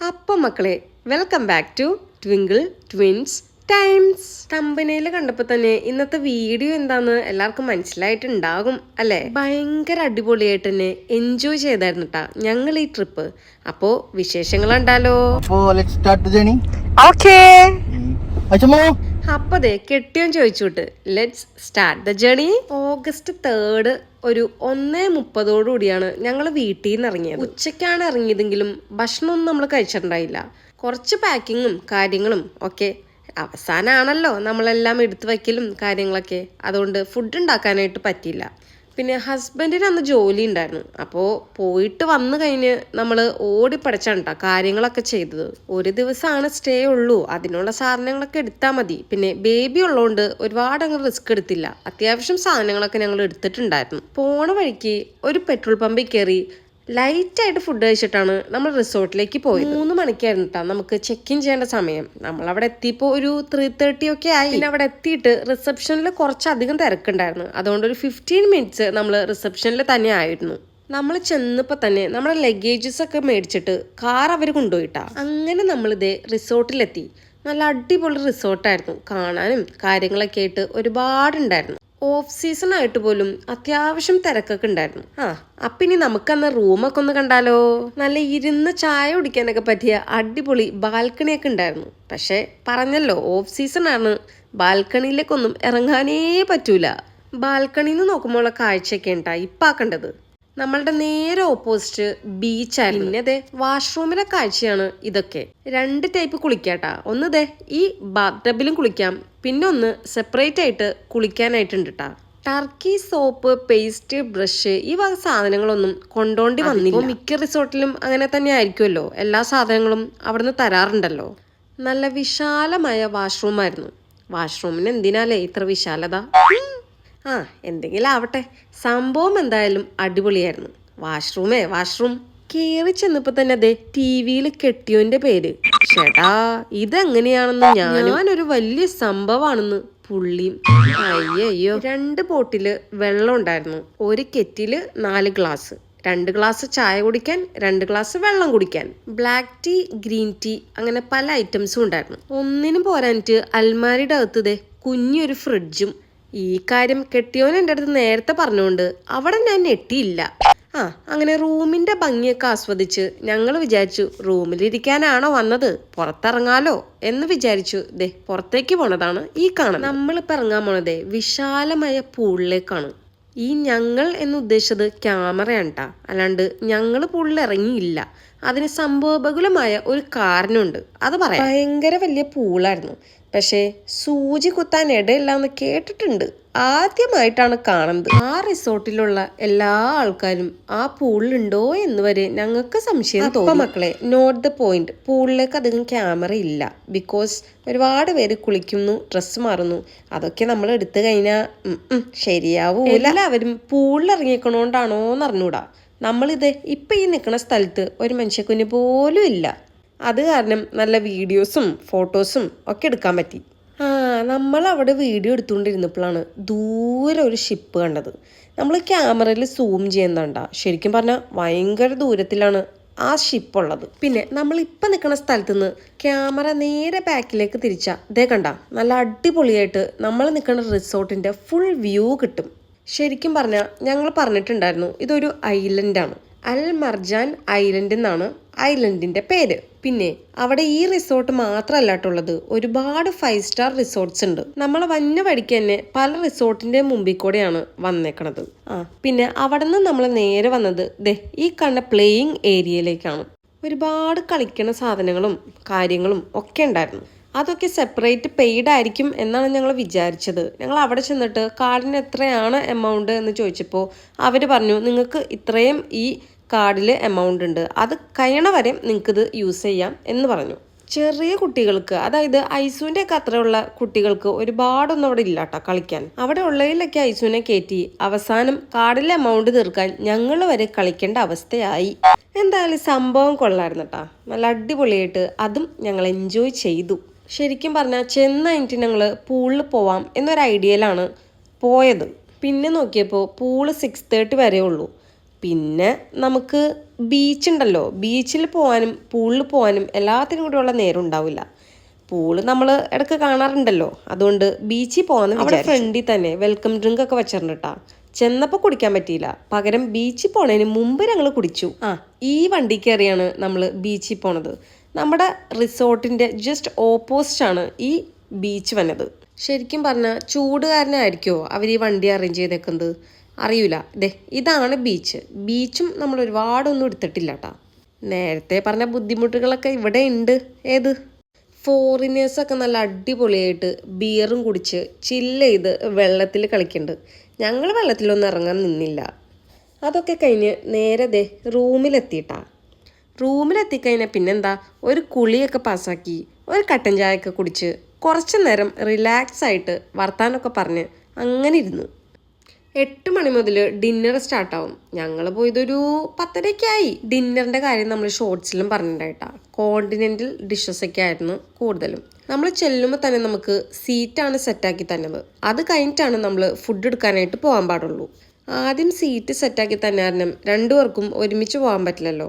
അപ്പം മക്കളെ welcome back to twinkle twins times കമ്പനിയിൽ കണ്ടപ്പോൾ തന്നെ ഇന്നത്തെ വീഡിയോ എന്താന്ന് എല്ലാവർക്കും മനസ്സിലായിട്ടുണ്ടാകും അല്ലേ? ഭയങ്കര അടിപൊളിയായിട്ട് തന്നെ എൻജോയ് ചെയ്തായിരുന്നു കേട്ടാ ഞങ്ങൾ ഈ ട്രിപ്പ് അപ്പോ വിശേഷങ്ങൾ ഉണ്ടല്ലോ അപ്പതേ കെട്ടിയോ ചോദിച്ചോട്ട് let's start the journey August third ഒരു ഒന്നേ മുപ്പതോടുകൂടിയാണ് ഞങ്ങൾ വീട്ടിൽ നിന്ന് ഇറങ്ങിയത് ഉച്ചയ്ക്കാണ് ഇറങ്ങിയതെങ്കിലും ഭക്ഷണമൊന്നും നമ്മൾ കഴിച്ചിട്ടുണ്ടായില്ല. കുറച്ച് പാക്കിങ്ങും കാര്യങ്ങളും ഒക്കെ അവസാനമാണല്ലോ നമ്മളെല്ലാം എടുത്തു വയ്ക്കലും കാര്യങ്ങളൊക്കെ. അതുകൊണ്ട് ഫുഡ് ഉണ്ടാക്കാനായിട്ട് പറ്റിയില്ല. പിന്നെ ഹസ്ബൻഡിന് അന്ന് ജോലി ഉണ്ടായിരുന്നു. അപ്പോൾ പോയിട്ട് വന്നു കഴിഞ്ഞ് നമ്മൾ ഓടിപ്പടച്ചാണ് കേട്ടോ കാര്യങ്ങളൊക്കെ ചെയ്തത്. ഒരു ദിവസമാണ് സ്റ്റേ ഉള്ളൂ. അതിനുള്ള സാധനങ്ങളൊക്കെ എടുത്താൽ മതി. പിന്നെ ബേബി ഉള്ളതുകൊണ്ട് ഒരുപാട് അങ്ങ് റിസ്ക് എടുത്തില്ല. അത്യാവശ്യം സാധനങ്ങളൊക്കെ ഞങ്ങൾ എടുത്തിട്ടുണ്ടായിരുന്നു. പോണ വഴിക്ക് ഒരു പെട്രോൾ പമ്പിൽ കയറി ലൈറ്റ് ആയിട്ട് ഫുഡ് കഴിച്ചിട്ടാണ് നമ്മൾ റിസോർട്ടിലേക്ക് പോയത്. മൂന്ന് മണിക്കായിരുന്നു കേട്ടോ നമുക്ക് ചെക്ക് ഇൻ ചെയ്യേണ്ട സമയം. നമ്മൾ അവിടെ എത്തിയപ്പോൾ ഒരു ത്രീ തേർട്ടി ഒക്കെ ആയി. പിന്നെ അവിടെ എത്തിയിട്ട് റിസപ്ഷനിൽ കുറച്ചധികം തിരക്കുണ്ടായിരുന്നു. അതുകൊണ്ട് ഒരു ഫിഫ്റ്റീൻ മിനിറ്റ്സ് നമ്മൾ റിസപ്ഷനിൽ തന്നെ ആയിരുന്നു. നമ്മൾ ചെന്നപ്പോൾ തന്നെ നമ്മുടെ ലഗേജസ് ഒക്കെ മേടിച്ചിട്ട് കാർ അവർ കൊണ്ടുപോയിട്ടാ അങ്ങനെ നമ്മളിതേ റിസോർട്ടിലെത്തി. നല്ല അടിപൊളി റിസോർട്ടായിരുന്നു. കാണാനും കാര്യങ്ങളൊക്കെ ആയിട്ട് ഒരുപാടുണ്ടായിരുന്നു. ഓഫ് സീസൺ ആയിട്ട് പോലും അത്യാവശ്യം തിരക്കൊക്കെ ഉണ്ടായിരുന്നു. ആ. അപ്പം ഇനി നമുക്കന്ന് റൂമൊക്കെ ഒന്ന് കണ്ടാലോ? നല്ല ഇരുന്ന് ചായ കുടിക്കാനൊക്കെ പറ്റിയ അടിപൊളി ബാൽക്കണിയൊക്കെ ഉണ്ടായിരുന്നു. പക്ഷേ പറഞ്ഞല്ലോ ഓഫ് സീസൺ ആണ്. ബാൽക്കണിയിലേക്കൊന്നും ഇറങ്ങാനേ പറ്റൂല. ബാൽക്കണിയിൽ നിന്ന് നോക്കുമ്പോഴുള്ള കാഴ്ചയൊക്കെ ഉണ്ടാ ഇപ്പാക്കണ്ടത് നമ്മളുടെ നേരെ ഓപ്പോസിറ്റ് ബീച്ചായിരുന്നു പിന്നെ അതെ വാഷ്റൂമിലെ കാഴ്ചയാണ് ഇതൊക്കെ. രണ്ട് ടൈപ്പ് കുളിക്കാട്ടാ. ഒന്ന് ദേ ഈ ബാത്ത് ടബിലും കുളിക്കാം പിന്നെ ഒന്ന് സെപ്പറേറ്റ് ആയിട്ട് കുളിക്കാനായിട്ടുണ്ട് ട്ടാ. ടർക്കി സോപ്പ് പേസ്റ്റ് ബ്രഷ് ഈ വക സാധനങ്ങളൊന്നും കൊണ്ടോണ്ടി വന്നില്ല. മിക്ക റിസോർട്ടിലും അങ്ങനെ തന്നെ ആയിരിക്കുമല്ലോ എല്ലാ സാധനങ്ങളും അവിടുന്ന് തരാറുണ്ടല്ലോ. നല്ല വിശാലമായ വാഷ്റൂം ആയിരുന്നു. വാഷ്റൂമിന് എന്തിനാലേ ഇത്ര വിശാലത? ആ എന്തെങ്കിലും ആവട്ടെ. സംഭവം എന്തായാലും അടിപൊളിയായിരുന്നു. വാഷ്റൂമേ വാഷ്റൂം കേറി ചെന്നപ്പോ തന്നെ അതെ ടി വിയിൽ കെട്ടിയോന്റെ പേര്. ചേട്ടാ ഇതെങ്ങനെയാണെന്ന് ഞാനൊരു വലിയ സംഭവമാണെന്ന് പുള്ളിയും അയ്യോ രണ്ട് ബോട്ടിൽ വെള്ളം ഉണ്ടായിരുന്നു. ഒരു കെറ്റിൽ നാല് ഗ്ലാസ്. രണ്ട് ഗ്ലാസ് ചായ കുടിക്കാൻ രണ്ട് ഗ്ലാസ് വെള്ളം കുടിക്കാൻ. ബ്ലാക്ക് ടീ ഗ്രീൻ ടീ അങ്ങനെ പല ഐറ്റംസും ഉണ്ടായിരുന്നു. ഒന്നിനും പോരാനിട്ട് അൽമാരിയുടെ അകത്ത് ദേ കുഞ്ഞൊരു ഫ്രിഡ്ജും. ഈ കാര്യം കെട്ടിയോൻ എന്റെ അടുത്ത് നേരത്തെ പറഞ്ഞുകൊണ്ട് അവിടെ ഞാൻ ഞെട്ടിയില്ല. ആ അങ്ങനെ റൂമിന്റെ ഭംഗിയൊക്കെ ആസ്വദിച്ച് ഞങ്ങൾ വിചാരിച്ചു റൂമിലിരിക്കാനാണോ വന്നത്? പുറത്തിറങ്ങാലോ? എന്ന് വിചാരിച്ചു. ദേ പുറത്തേക്ക് പോണതാണ് ഈ കാണുന്നത്. നമ്മളിപ്പോൾ ഇറങ്ങാൻ പോണതേ വിശാലമായ പൂളിലേക്കാണ്. ഈ ഞങ്ങൾ എന്ന് ഉദ്ദേശിച്ചത് ക്യാമറയാണ് അല്ലാണ്ട് ഞങ്ങൾ പൂളിൽ ഇറങ്ങിയില്ല. അതിന് സംഭവബകുലമായ ഒരു കാരണമുണ്ട് അത് പറയാം. ഭയങ്കര വലിയ പൂളായിരുന്നു. പക്ഷേ സൂചി കുത്താൻ ഇടയില്ല എന്ന് കേട്ടിട്ടുണ്ട്. ആദ്യമായിട്ടാണ് കാണുന്നത്. ആ റിസോർട്ടിലുള്ള എല്ലാ ആൾക്കാരും ആ പൂളിലുണ്ടോ എന്ന് വരെ ഞങ്ങൾക്ക് സംശയം തോന്നി. മക്കളെ നോട്ട് ദ പോയിന്റ് പൂളിലേക്ക് അധികം ക്യാമറ ഇല്ല. ബിക്കോസ് ഒരുപാട് പേര് കുളിക്കുന്നു ഡ്രസ്സ് മാറുന്നു. അതൊക്കെ നമ്മൾ എടുത്തു കഴിഞ്ഞാൽ ശരിയാവൂ എല്ലാവരും പൂളിൽ ഇറങ്ങിക്കണോണ്ടാണോ എന്ന് അറിഞ്ഞൂടാ. നമ്മളിത് ഇപ്പൊ ഈ നിൽക്കുന്ന സ്ഥലത്ത് ഒരു മനുഷ്യക്കുഞ്ഞ് പോലും ഇല്ല. അത് കാരണം നല്ല വീഡിയോസും ഫോട്ടോസും ഒക്കെ എടുക്കാൻ പറ്റി. നമ്മൾ അവിടെ വീഡിയോ എടുത്തുകൊണ്ടിരുന്നപ്പോഴാണ് ദൂരെ ഒരു ഷിപ്പ് കണ്ടത്. നമ്മൾ ക്യാമറയിൽ സൂം ചെയ്യുന്നുണ്ട ശരിക്കും പറഞ്ഞാൽ ഭയങ്കര ദൂരത്തിലാണ് ആ ഷിപ്പ് ഉള്ളത്. പിന്നെ നമ്മൾ ഇപ്പം നിൽക്കുന്ന സ്ഥലത്ത് നിന്ന് ക്യാമറ നേരെ ബാക്കിലേക്ക് തിരിച്ചാൽ ഇതേ കണ്ട നല്ല അടിപൊളിയായിട്ട് നമ്മൾ നിൽക്കുന്ന റിസോർട്ടിന്റെ ഫുൾ വ്യൂ കിട്ടും. ശരിക്കും പറഞ്ഞാൽ ഞങ്ങൾ പറഞ്ഞിട്ടുണ്ടായിരുന്നു ഇതൊരു ഐലൻഡാണ് അൽ മർജാൻ ഐലൻഡ് എന്നാണ് ഐലൻഡിന്റെ പേര്. പിന്നെ അവിടെ ഈ റിസോർട്ട് മാത്രമല്ലാട്ടുള്ളത് ഒരുപാട് ഫൈവ് സ്റ്റാർ റിസോർട്ട്സ് ഉണ്ട്. നമ്മൾ വന്ന വഴിക്ക് തന്നെ പല റിസോർട്ടിന്റെ മുമ്പിൽ കൂടെയാണ് വന്നേക്കണത്. ആ പിന്നെ അവിടെ നിന്ന് നമ്മൾ നേരെ വന്നത് ദേ ഈ കണ്ട പ്ലേയിങ് ഏരിയയിലേക്കാണ് ഒരുപാട് കളിക്കണ സാധനങ്ങളും കാര്യങ്ങളും ഒക്കെ ഉണ്ടായിരുന്നു. അതൊക്കെ സെപ്പറേറ്റ് പെയ്ഡ് ആയിരിക്കും എന്നാണ് ഞങ്ങൾ വിചാരിച്ചത്. ഞങ്ങൾ അവിടെ ചെന്നിട്ട് കാർഡിന് എത്രയാണ് എമൗണ്ട് എന്ന് ചോദിച്ചപ്പോൾ അവർ പറഞ്ഞു നിങ്ങൾക്ക് ഇത്രയും ഈ കാർഡിൽ എമൗണ്ട് ഉണ്ട്. അത് കഴിയണ വരെ നിങ്ങൾക്കിത് യൂസ് ചെയ്യാം എന്ന് പറഞ്ഞു. ചെറിയ കുട്ടികൾക്ക് അതായത് ഐസുവിന്റെ ഒക്കെ അത്രയുള്ള കുട്ടികൾക്ക് ഒരുപാടൊന്നും അവിടെ ഇല്ല കേട്ടോ കളിക്കാൻ. അവിടെ ഉള്ളതിലൊക്കെ ഐസുവിനെ കയറ്റി. അവസാനം കാർഡിലെ എമൗണ്ട് തീർക്കാൻ ഞങ്ങൾ വരെ കളിക്കേണ്ട അവസ്ഥയായി. എന്തായാലും സംഭവം കൊള്ളായിരുന്നു കേട്ടോ നല്ല അടിപൊളിയായിട്ട് അതും ഞങ്ങൾ എൻജോയ് ചെയ്തു. ശരിക്കും പറഞ്ഞാൽ ചെന്ന് കഴിഞ്ഞിട്ട് ഞങ്ങൾ പൂളിൽ പോവാം എന്നൊരു ഐഡിയയിലാണ് പോയത്. പിന്നെ നോക്കിയപ്പോൾ പൂൾ സിക്സ് തേർട്ടി വരെ ഉള്ളൂ. പിന്നെ നമുക്ക് ബീച്ച് ഉണ്ടല്ലോ ബീച്ചിൽ പോകാനും പൂളിൽ പോകാനും എല്ലാത്തിനും കൂടെയുള്ള നേരം ഉണ്ടാവില്ല. പൂൾ നമ്മൾ ഇടയ്ക്ക് കാണാറുണ്ടല്ലോ അതുകൊണ്ട് ബീച്ചിൽ പോകാൻ അവിടെ ഫ്രണ്ടിൽ തന്നെ വെൽക്കം ഡ്രിങ്ക് ഒക്കെ വെച്ചിട്ടുണ്ട് കേട്ടാ ചെന്നപ്പോൾ കുടിക്കാൻ പറ്റിയില്ല. പകരം ബീച്ചിൽ പോണതിന് മുമ്പ് ഞങ്ങൾ കുടിച്ചു. ആ. ഈ വണ്ടി കയറിയാണ് നമ്മൾ ബീച്ചിൽ പോണത്. നമ്മുടെ റിസോർട്ടിന്റെ ജസ്റ്റ് ഓപ്പോസിറ്റാണ് ഈ ബീച്ച് വന്നത്. ശരിക്കും പറഞ്ഞാൽ ചൂട് കാരനായിരിക്കുമോ അവർ ഈ വണ്ടി അറേഞ്ച് ചെയ്തേക്കുന്നത്? അറിയില്ല ദേ ഇതാണ് ബീച്ച് ബീച്ചും നമ്മൾ ഒരുപാടൊന്നും എടുത്തിട്ടില്ല കേട്ടോ നേരത്തെ പറഞ്ഞ ബുദ്ധിമുട്ടുകളൊക്കെ ഇവിടെ ഉണ്ട് ഏത്? ഫോറിനേഴ്സൊക്കെ നല്ല അടിപൊളിയായിട്ട് ബിയറും കുടിച്ച് ചില്ല് ചെയ്ത് വെള്ളത്തിൽ കളിക്കുന്നുണ്ട് ഞങ്ങൾ വെള്ളത്തിലൊന്നും ഇറങ്ങാൻ നിന്നില്ല. അതൊക്കെ കഴിഞ്ഞ് നേരെ ദേ റൂമിലെത്തിയിട്ടാ റൂമിലെത്തിക്കഴിഞ്ഞാൽ പിന്നെന്താ? ഒരു കുളിയൊക്കെ പാസ്സാക്കി ഒരു കട്ടൻ ചായയൊക്കെ കുടിച്ച് കുറച്ച് നേരം റിലാക്സ് ആയിട്ട് വർത്താനമൊക്കെ പറഞ്ഞ് അങ്ങനെ ഇരുന്നു. എട്ട് മണി മുതൽ ഡിന്നർ സ്റ്റാർട്ടാവും. ഞങ്ങൾ പോയതൊരു പത്തരയ്ക്കായി ഡിന്നറിന്റെ കാര്യം നമ്മൾ ഷോർട്സിലും പറഞ്ഞിട്ടുണ്ടായിട്ടാ. കോണ്ടിനെന്റൽ ഡിഷസ് ഒക്കെ ആയിരുന്നു കൂടുതലും. നമ്മൾ ചെല്ലുമ്പോൾ തന്നെ നമുക്ക് സീറ്റാണ് സെറ്റാക്കി തന്നത്. അത് കഴിഞ്ഞിട്ടാണ് നമ്മൾ ഫുഡ് എടുക്കാനായിട്ട് പോകാൻ പാടുള്ളൂ. ആദ്യം സീറ്റ് സെറ്റാക്കി തന്നെ കാരണം രണ്ടുപേർക്കും ഒരുമിച്ച് പോകാൻ പറ്റില്ലല്ലോ.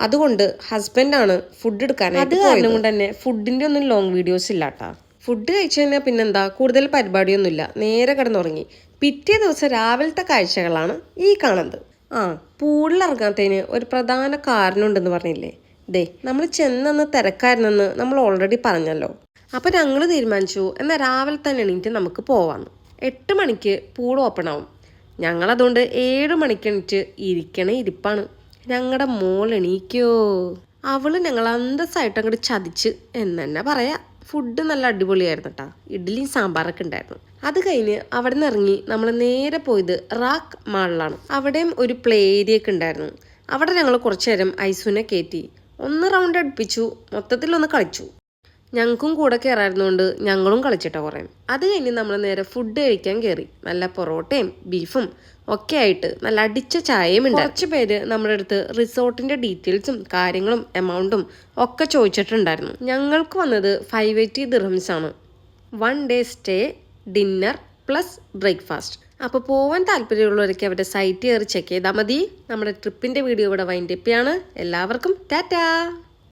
അതുകൊണ്ട് ഹസ്ബൻഡാണ് ഫുഡ് എടുക്കാനായിട്ട് അത് കാരണം കൊണ്ട് തന്നെ ഫുഡിന്റെ ഒന്നും ലോങ് വീഡിയോസ് ഇല്ലാട്ടാ. ഫുഡ് കഴിച്ചു കഴിഞ്ഞാൽ പിന്നെന്താ കൂടുതൽ പരിപാടിയൊന്നുമില്ല. നേരെ കിടന്നുറങ്ങി. പിറ്റേ ദിവസം രാവിലത്തെ കാഴ്ചകളാണ് ഈ കാണുന്നത്. ആ പൂളിലിറങ്ങാത്തതിന് ഒരു പ്രധാന കാരണമുണ്ടെന്ന് പറഞ്ഞില്ലേ? ദേ നമ്മൾ ചെന്നന്ന് തിരക്കായിരുന്നെന്ന് നമ്മൾ ഓൾറെഡി പറഞ്ഞല്ലോ. അപ്പോൾ ഞങ്ങൾ തീരുമാനിച്ചു എന്നാൽ രാവിലെ തന്നെ എണീറ്റ് നമുക്ക് പോവാന്ന്. എട്ട് മണിക്ക് പൂൾ ഓപ്പൺ ആവും. ഞങ്ങളതുകൊണ്ട് ഏഴ് മണിക്ക് എണീറ്റ് ഇരിക്കണേ ഇരിപ്പാണ്. ഞങ്ങളുടെ മോൾ എണീക്കോ? അവൾ ഞങ്ങൾ അന്തസ്സായിട്ട് അങ്ങോട്ട് ചതിച്ച് എന്ന് തന്നെ പറയാം. ഫുഡ് നല്ല അടിപൊളിയായിരുന്നു കേട്ടോ ഇഡ്ഡലിയും സാമ്പാറൊക്കെ ഉണ്ടായിരുന്നു അത് കഴിഞ്ഞ് അവിടെ നിന്ന് ഇറങ്ങി നമ്മൾ നേരെ പോയത് റാക്ക് മാളിലാണ്. അവിടെയും ഒരു പ്ലേ ഏരിയ ഒക്കെ ഉണ്ടായിരുന്നു അവിടെ ഞങ്ങൾ കുറച്ചു നേരം ഐസുവിനെ കയറ്റി ഒന്ന് റൗണ്ട് അടുപ്പിച്ചു. മൊത്തത്തിലൊന്ന് കളിച്ചു. ഞങ്ങൾക്കും കൂടെ കയറായിരുന്നുകൊണ്ട് ഞങ്ങളും കളിച്ചിട്ടോ കുറേ അത് കഴിഞ്ഞ് നമ്മൾ നേരെ ഫുഡ് കഴിക്കാൻ കയറി നല്ല പൊറോട്ടയും ബീഫും ഒക്കെ ആയിട്ട് നല്ല അടിച്ച ചായയും ഉണ്ട് കുറച്ച് പേര് നമ്മുടെ അടുത്ത് റിസോർട്ടിന്റെ ഡീറ്റെയിൽസും കാര്യങ്ങളും എമൗണ്ടും ഒക്കെ ചോദിച്ചിട്ടുണ്ടായിരുന്നു. ഞങ്ങൾക്ക് വന്നത് ഫൈവ് എയ്റ്റി ദിർഹംസ് ആണ്. One day stay dinner plus breakfast അപ്പോൾ പോവാൻ താല്പര്യമുള്ളവരൊക്കെ അവരുടെ സൈറ്റ് കയറി ചെക്ക് ചെയ്താൽ മതി. നമ്മുടെ ട്രിപ്പിന്റെ വീഡിയോ ഇവിടെ വൈൻഡപ്പിയാണ് എല്ലാവർക്കും ടാറ്റാ!